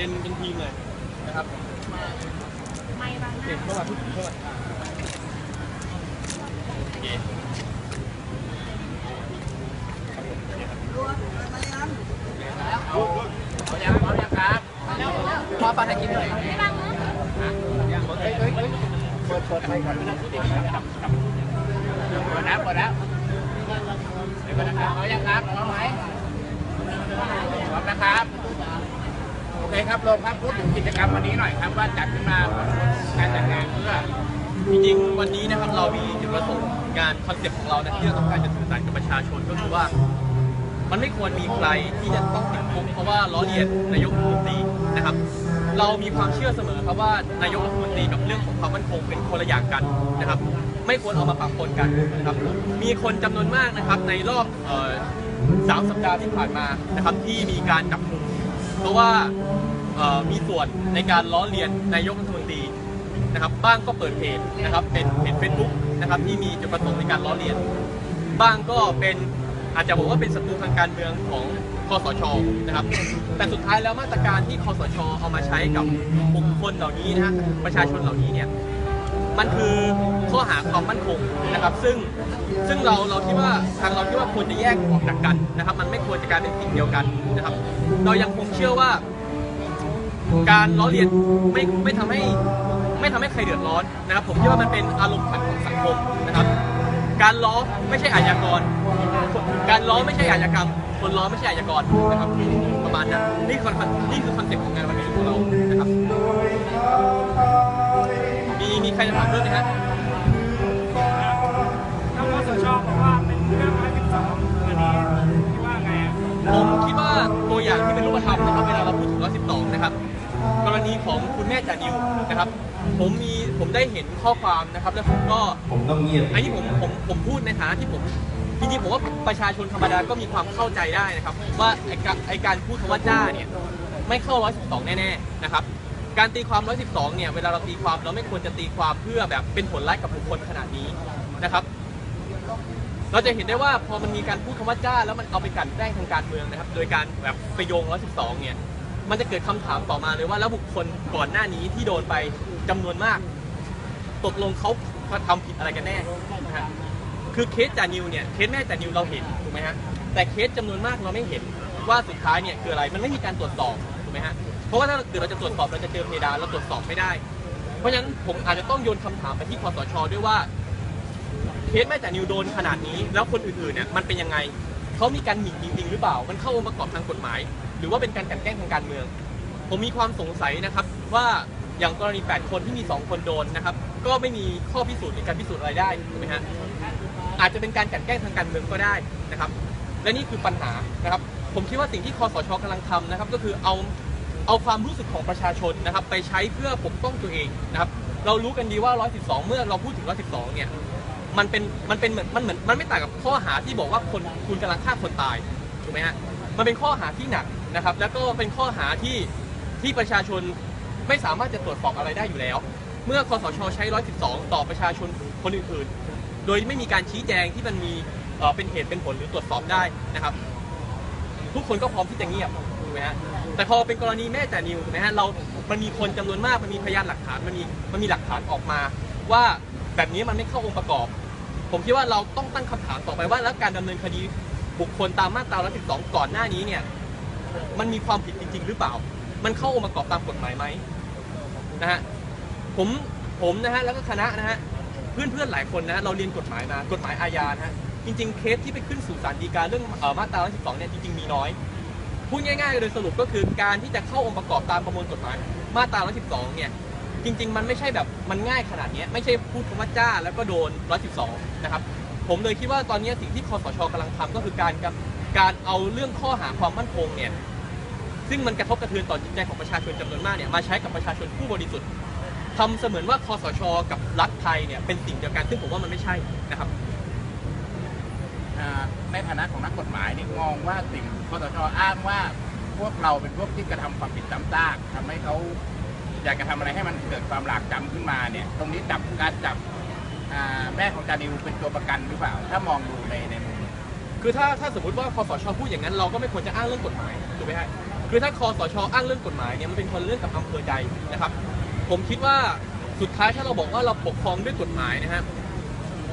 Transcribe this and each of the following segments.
เป็นเป็นทีมเลยนะครับไม่บ้างโอเคเข้ามาพูดถึงเข้ามาโอเคครับผมโอเคครับเอาเอายังเอายังครับพอปาถ่ายคลิปหน่อยไม่บ้างเนอะเฮ้ยเฮ้ยเฮ้ยเปิดเปิดไฟก่อนเปิดแล้วเปิดแล้วเดี๋ยวก่อนนะครับเอายังครับพร้อมไหมพร้อมนะครับโอ เคครับลงครับพูดถึงกิจกรรมวันนี้หน่อยครับว่าจัดขึ้นมาการจัดงานเพื่อจริงๆวันนี้นะครับเรามีจุดประสงค์งานคอนเซ็ปต์ของเรานะที่เราต้องการจะสื่อสารกับประชาชนก็คือว่า มันไม่ควรมีใครที่จะต้องติดคุกเพราะว่าล้อเลียนนายกรัฐมนตรีนะครับ เรามีความเชื่อเสมอครับว่านายกรัฐมนตรีกับเรื่องของความมั่นคงเป็นคนละอย่างกันนะครับ ไม่ควรเอามาปะปนกันนะครับ มีคนจำนวนมากนะครับในรอบสามสัปดาห์ที่ผ่านมานะครับที่มีการจับกลุ่ม เพราะว่ามีส่วนในการล้อเลียนนายกรัฐมนตรีนะครับบ้างก็เปิดเพจนะครับเป็นเพจเฟซบุ๊กนะครับที่มีจุดประสงค์ในการล้อเลียน บ้างก็เป็นอาจจะบอกว่าเป็นศัตรูทางการเมืองของคอสชนะครับ แต่สุดท้ายแล้วมาตรการที่คอสชเอามาใช้กับบุคคลเหล่านี้นะฮะประชาชนเหล่านี้เนี่ย มันคือข้อหาความมั่นคงนะครับ ซึ่งซึ่งเราเราคิดว่าทางเราคิดว่าควรจะแยกออกจากกันนะครับ มันไม่ควรจะกลายเป็นสิ่งเดียวกันนะครับ เรายังคงเชื่อว่า การล้อเลียนไม่ไม่ทำให้ไม่ทำให้ใครเดือดร้อนนะครับ ผมคิดว่ามันเป็นอารมณ์ขันของสังคมนะครับ การล้อไม่ใช่อาชญากร การล้อไม่ใช่อาชญากรรม คนล้อไม่ใช่อาชญากรนะครับ ประมาณนั้นนี่คือคอนนี่คือคอนเซ็ปต์ของงานวันนี้ของเรานะครับ รจะถามเรื่องไหมฮะถ้าว่าสชบอกว่าเป็นเรื่องร้อยสิบสองอันนี้คิดว่าไงอะผมคิดว่าตัวอย่างที่เป็นรูปธรรมนะครับเวลาเราพูดถึง112นะครับ กรณีของคุณแม่จานิวนะครับ ผมมีผมได้เห็นข้อความนะครับ แล้วผมก็ผมต้องเงียบอันนี้ผมผมผมพูดในฐานะที่ผมจริงๆผมว่าประชาชนธรรมดาก็มีความเข้าใจได้นะครับ ว่าไอ้การไอการพูดคำว่าจ้าเนี่ยไม่เข้า112แน่ๆนะครับ การตีความ 112 เนี่ย เวลาเราตีความเราไม่ควรจะตีความเพื่อแบบเป็นผลร้ายกับบุคคลขนาดนี้นะครับ เราจะเห็นได้ว่าพอมันมีการพูดคำว่าจ้า แล้วมันเอาไปกันแกล้งทางการเมืองนะครับ โดยการแบบไปโยง 112 เนี่ย มันจะเกิดคำถามต่อมาเลยว่าแล้วบุคคลก่อนหน้านี้ที่โดนไปจำนวนมาก ตกลงเขาทำผิดอะไรกันแน่นะฮะคือเคสจานิวเนี่ย เคสแม่จานิวเราเห็นถูกไหมฮะ แต่เคสจำนวนมากเราไม่เห็นว่าสุดท้ายเนี่ยคืออะไร มันไม่มีการตรวจสอบถูกไหมฮะ เพราะว่าถ้าเกิดเราจะตรวจสอบเราจะเจอเพดานเราตรวจสอบไม่ได้ เพราะฉะนั้นผมอาจจะต้องโยนคำถามไปที่คอสชด้วยว่า เคสแม่จานิวโดนขนาดนี้ แล้วคนอื่นๆเนี่ยมันเป็นยังไงเขามีการหมิ่นจริงๆหรือเปล่า มันเข้าองค์ประกอบทางกฎหมาย หรือว่าเป็นการกลั่นแกล้งทางการเมือง ผมมีความสงสัยนะครับว่าอย่างกรณี 8 คนที่มี 2 คนโดนนะครับ ก็ไม่มีข้อพิสูจน์ในการพิสูจน์อะไรได้ถูกไหมฮะอาจจะเป็นการกลั่นแกล้งทางการเมืองก็ได้นะครับ และนี่คือปัญหานะครับ ผมคิดว่าสิ่งที่คอสชกำลังทำนะครับ ก็คือเอา เอาความรู้สึกของประชาชนนะครับ ไปใช้เพื่อปกป้องตัวเองนะครับ เรารู้กันดีว่า 112 เมื่อเราพูดถึง 112 เนี่ย มันเป็น มันเป็นเหมือน มันเหมือน มันไม่ต่างกับข้อหาที่บอกว่าคนคุณกำลังฆ่าคนตาย ถูกไหมฮะ มันเป็นข้อหาที่หนักนะครับ แล้วก็เป็นข้อหาที่ ที่ประชาชนไม่สามารถจะตรวจสอบอะไรได้อยู่แล้ว เมื่อคอสชใช้ 112 ต่อประชาชนคนอื่นๆ โดยไม่มีการชี้แจงที่มันมีเอ่อเป็นเหตุเป็นผลหรือตรวจสอบได้นะครับ ทุกคนก็พร้อมที่จะเงียบ ถูกไหมฮะแต่พอเป็นกรณีแม่แต่นิวถูกไหมฮะเรา มันมีคนจำนวนมากมันมีพยานหลักฐานมันมีมันมีหลักฐานออกมา ว่าแบบนี้มันไม่เข้าองค์ประกอบ ผมคิดว่าเราต้องตั้งคำถามต่อไปว่าแล้วการดำเนินคดีบุคคลตามมาตรา112 ก่อนหน้านี้เนี่ยมันมีความผิดจริง ๆ หรือเปล่า มันเข้าองค์ประกอบตามกฎหมายไหมนะฮะผมผมนะฮะแล้วก็คณะนะฮะเพื่อนๆหลายคนนะเราเรียนกฎหมายมากฎหมายอาญานะฮะจริง ๆ เคสที่ไปขึ้นสู่ศาลฎีกาเรื่องมาตรา112เนี่ยจริงๆมีน้อย พูดง่ายๆโดยสรุปก็คือการที่จะเข้าองค์ประกอบตามประมวลกฎหมาย มาตรา 112 เนี่ย จริง ๆ มันไม่ใช่แบบมันง่ายขนาดนี้ไม่ใช่พูดคำว่าจ้าแล้วก็โดน 112 นะครับ ผมเลยคิดว่าตอนนี้สิ่งที่คอสชกำลังทำก็คือการกับการเอาเรื่องข้อหาความมั่นคงเนี่ยซึ่งมันกระทบกระเทือนต่อจิตใจของประชาชนจำนวนมากเนี่ยมาใช้กับประชาชนผู้บริสุทธิ์ทำเสมือนว่าคอสช กับรัฐไทยเนี่ยเป็นสิ่งเดียวกันซึ่งผมว่ามันไม่ใช่นะครับ อ่าในฐานะของนักกฎหมายนี่มองว่าสิ่งคอสชอ้างว่าพวกเราเป็นพวกที่กระทำความผิดซ้ำซากทำให้เขาอยากจะทำอะไรให้มันเกิดความหลากจำขึ้นมาเนี่ย ตรงนี้จับการจับอ่าแม่ของจานิวเป็นตัวประกันหรือเปล่า ถ้ามองดูในในมุม คือถ้าถ้าสมมติว่าคอสชพูดอย่างนั้นเราก็ไม่ควรจะอ้างเรื่องกฎหมายถูกไหมฮะคือถ้าคอสชอ้างเรื่องกฎหมายเนี่ยมันเป็นคนเรื่องกับอำเภอใจนะครับ ผมคิดว่าสุดท้ายถ้าเราบอกว่าเราปกครองด้วยกฎหมายนะฮะ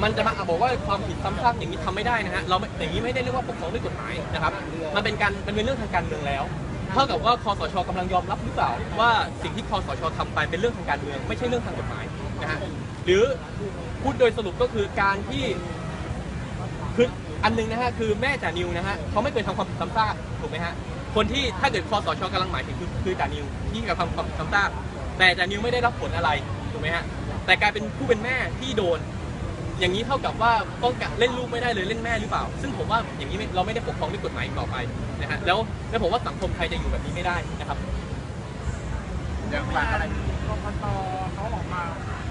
มันจะมาบอกว่าความผิดซ้ำซากอย่างนี้ทำไม่ได้นะฮะเราไม่อย่างนี้ไม่ได้เรียกว่าปกครองด้วยกฎหมายนะครับ มันเป็นการมันเป็นเรื่องทางการเมืองแล้วเท่ากับว่าคอสชกำลังยอมรับหรือเปล่าว่าสิ่งที่คอสชทำไปเป็นเรื่องทางการเมืองไม่ใช่เรื่องทางกฎหมายนะฮะหรือพูดโดยสรุปก็คือการที่คืออันหนึงนะฮะคือแม่จ่านิวนะฮะเขาไม่เคยทำความผิดซ้ำซากถูกไหมฮะคนที่ถ้าเกิดคอสชกำลังหมายถึงคือคือจ่านิวที่กระทำความผิดซ้ำซากแต่จ่านิวไม่ได้รับผลอะไรถูกไหมฮะแต่กลายเป็นผู้เป็นแม่ที่โดน อย่างนี้เท่ากับว่าต้องกะเล่นลูกไม่ได้เลยเล่นแม่หรือเปล่า ซึ่งผมว่าอย่างนี้ไม่เราไม่ได้ปกครองด้วยกฎหมายอีกต่อไปนะฮะแล้วแล้วผมว่าสังคมไทยจะอยู่แบบนี้ไม่ได้นะครับอยากฝากอะไรกกตเขาออกมา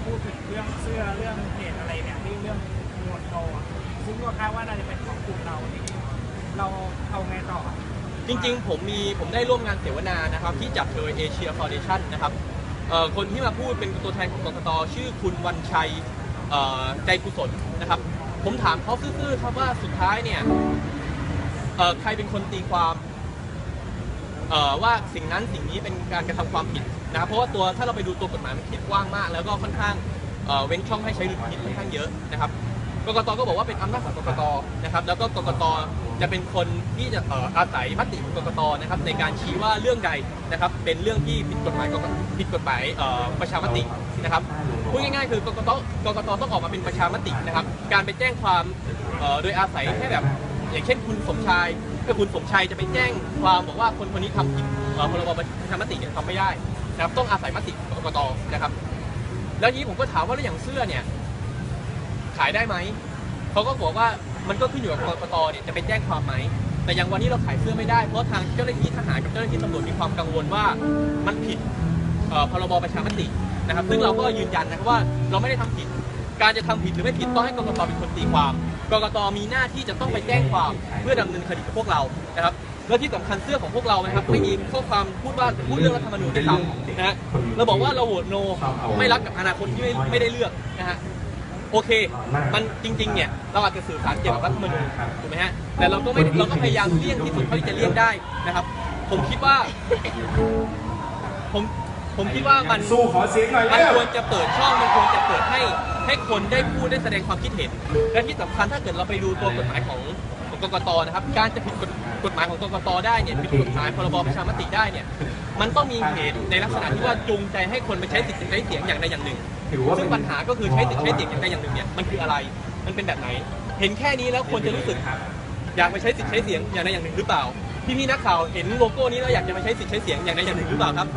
พูดถึงเรื่องเสื้อเรื่องเพจอะไรเนี่ยที่เรื่องมวลโตอะซึ่งก็คาดว่าน่าจะเป็นของกลุ่มเราที่เราเอาไงต่อจริงๆ ผมมีผมได้ร่วมงานเสวนานะครับ ที่จัดโดยเอเชียฟ u n เดชั่นนะครับเอ่อคนที่มาพูดเป็นตัวแทนของกกตชื่อคุณวันชัยเอ่อ ใจกุศลนะครับ ผมถามเขาซื่อๆครับว่าสุดท้ายเนี่ยใครเป็นคนตีความว่าสิ่งนั้นสิ่งนี้เป็นการกระทำความผิดนะครับเพราะว่าตัวถ้าเราไปดูตัวกฎหมายมันเขียนกว้างมาก แล้วก็ค่อนข้างเว้นช่องให้ใช้ดุลพินิจค่อนข้างเยอะนะครับกกตก็บอกว่าเป็นอำนาจของกกตนะครับ แล้วก็กกตจะเป็นคนที่จะอาศัยมติของกกตนะครับ ในการชี้ว่าเรื่องใดนะครับ เป็นเรื่องที่ผิดกฎหมายกกผิดกฎหมายประชามติ นะครับพูดง่ายๆคือกกตกกตต้องออกมาเป็นประชามตินะครับ การไปแจ้งความเอ่อโดยอาศัยแค่แบบ อย่างเช่นคุณสมชายก็คุณสมชายจะไปแจ้งความบอกว่าคนคนนี้ทำผิดเอ่อพรบประชามติเนี่ยทำไม่ได้นะครับต้องอาศัยมติกกตนะครับ แล้วนี้ผมก็ถามว่าแล้วอย่างเสื้อเนี่ย ขายได้ไหม เขาก็บอกว่ามันก็ขึ้นอยู่กับกกตเนี่ยจะไปแจ้งความไหม แต่อย่างวันนี้เราขายเสื้อไม่ได้ เพราะทางเจ้าหน้าที่ทหารกับเจ้าหน้าที่ตำรวจมีความกังวลว่ามันผิดเอ่อพรบประชามติ นะครับ ซึ่งเราก็ยืนยันนะครับว่าเราไม่ได้ทำผิด การจะทำผิดหรือไม่ผิดต้องให้กรกตเป็นคนตีความ กรกตมีหน้าที่จะต้องไปแจ้งความเพื่อดำเนินคดีกับพวกเรานะครับและที่สำคัญเสื้อของพวกเรานะครับไม่มีข้อความพูดว่าพูดเรื่องรัฐธรรมนูญด้วยซ้ำนะฮะเราบอกว่าเราโหวตโนไม่รับกับอนาคตที่ไม่ไม่ได้เลือกนะฮะโอเค มันจริงๆ เนี่ย เราอาจจะสื่อสารเกี่ยวกับรัฐธรรมนูญถูกไหมฮะ แต่เราก็ไม่เราก็พยายามเลี่ยงที่สุดเท่าที่จะเลี่ยงได้นะครับ ผมคิดว่า ผม ผมคิดว่ามันสู้ขอเสียงหน่อยมันเร็วควรจะเปิดช่องมันควรจะเปิดให้ให้คนได้พูดได้แสดงความคิดเห็น และที่สำคัญถ้าเกิดเราไปดูตัวกฎหมายของของกกตนะครับ การจะผิดกฎกฎหมายของกกตได้เนี่ยผิดกฎหมายพรบประชามติได้เนี่ยมันต้องมีเหตุในลักษณะที่ว่าจูงใจให้คนไปใช้สิทธิ์ใช้เสียงอย่างใดอย่างหนึ่งถือว่าซึ่เป็งนปัญหาก็คือใช้สิทธิ์ใช้เสียงอย่างใดอย่างหนึ่งเนี่ยมันคืออะไรมันเป็นแบบไหน เห็นแค่นี้แล้วคนจะรู้สึกอยากไปใช้สิทธิ์ใช้เสียงอย่างใดอย่างหนึ่งหรือเปล่าพี่ๆนักข่าวเห็นโลโก้นี้แล้วอยากจะไปใช้สิทธิ์ใช้เสียงอย่างใดอย่างหนึ่งหรือเปล่าครับ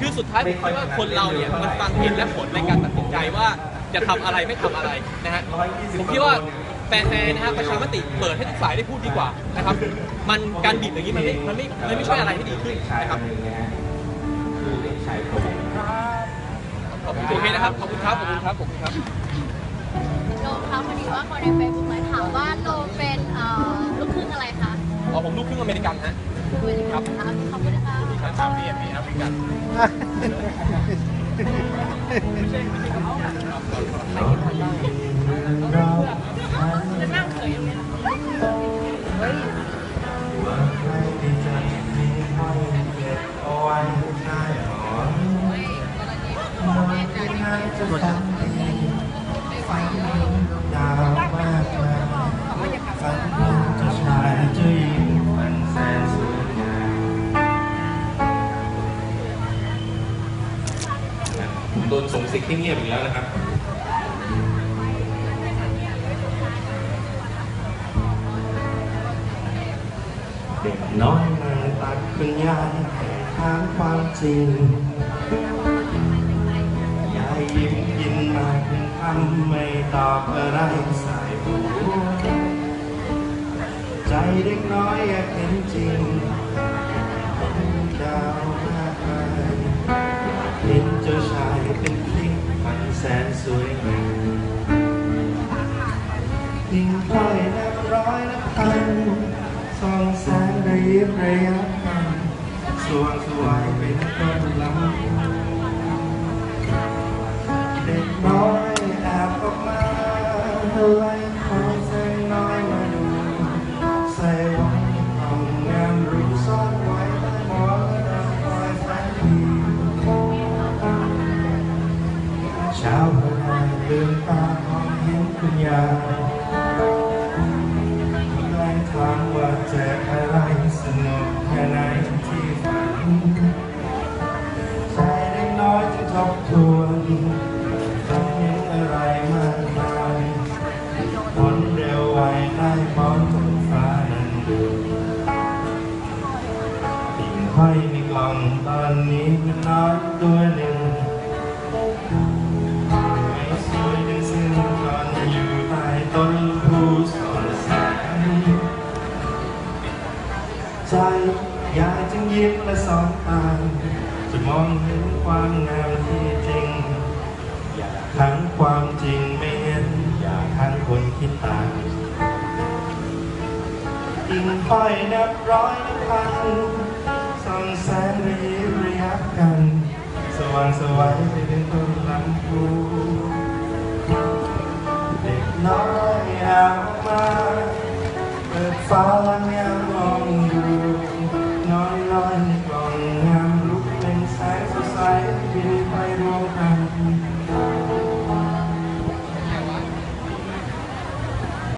คือสุดท้ายผมคิดว่าคนเราเนี่ยมันฟังเหตุและผลในการตัดสินใจว่าจะทำอะไรไม่ทำอะไรนะฮะผมคิดว่าแฟนๆนะฮะประชามติเปิดให้ทุกฝ่ายได้พูดดีกว่านะครับ มันการบีบอย่างนี้มันไม่มันไม่มันไม่ช่วยอะไรให้ดีขึ้นนะครับขอบคุณโอเคนะครับขอบคุณครับขอบคุณครับขอบคุณครับโลคะพอดีว่าคนในเฟซบุ๊กเลยถามว่าโลเป็นเอ่อลูกครึ่งอะไรคะอ๋อผมลูกครึ่งอเมริกันฮะ ครับขอบคุณนะคะชาวเวียดมีแอฟริกันจะ นสมศิษย์ที่เงียบอีกแล้วนะครับเด็กน้อยมาตักคุณยายถามความจริงยายยิ้มยินมาถึงคำไม่ตอบอะไรสายหูใจเด็กน้อยอยากเห็นจริงดาว วยงามยิ่งค่อยนับร้อยนับพันสองแสนระยิบระยับสว่างสวยเป็นต้นลำ ใจ อยากจึงยิ้มและสองตาจะมองเห็นความงามที่จริง อยากทั้งความจริงไม่เห็น อยากทั้งคนคิดต่างอิงค่อยนับร้อยนับพันส่องแสงระยิบระยับกัน สว่างสวัยไปถึงต้นลำพูเด็กน้อยเอามาเปิดฟ้า